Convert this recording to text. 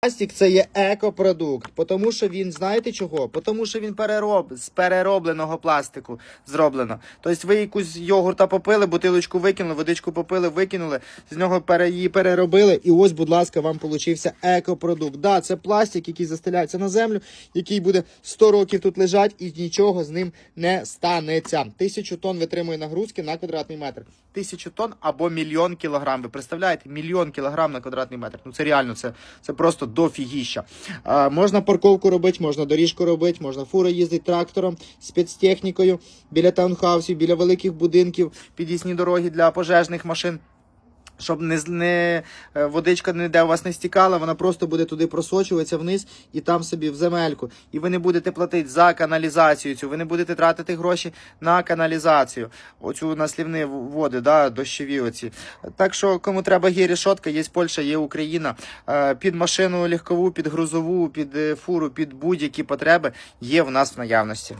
Пластик це є екопродукт, тому що він, знаєте чого? Тому що він перероб, з переробленого пластику зроблено. Тобто ви якусь йогурта попили, бутилочку викинули, водичку попили, викинули, з нього пере, її переробили, і ось, будь ласка, вам получився екопродукт. Да, це пластик, який застеляється на землю, який буде 100 років тут лежать, і нічого з ним не станеться. Тисячу тонн витримує нагрузки на квадратний метр. Тисячу тонн або мільйон кілограм. Ви представляєте? Мільйон кілограм на квадратний метр. Ну це реально, це, це просто дофігіща. А, можна парковку робити, можна доріжку робити, можна фури їздити трактором, спецтехнікою біля таунхаусів, біля великих будинків, під'їзні дороги для пожежних машин. Щоб не, не е, водичка ніде у вас не стікала, вона просто буде туди просочуватися вниз і там собі в земельку. І ви не будете платити за каналізацію цю, ви не будете тратити гроші на каналізацію, оцю наслівні води, да, дощові оці. Так що, кому треба є рішотка, є Польща, є Україна. Е, Під машину легкову, під грузову, під е, фуру, під будь-які потреби є в нас в наявності.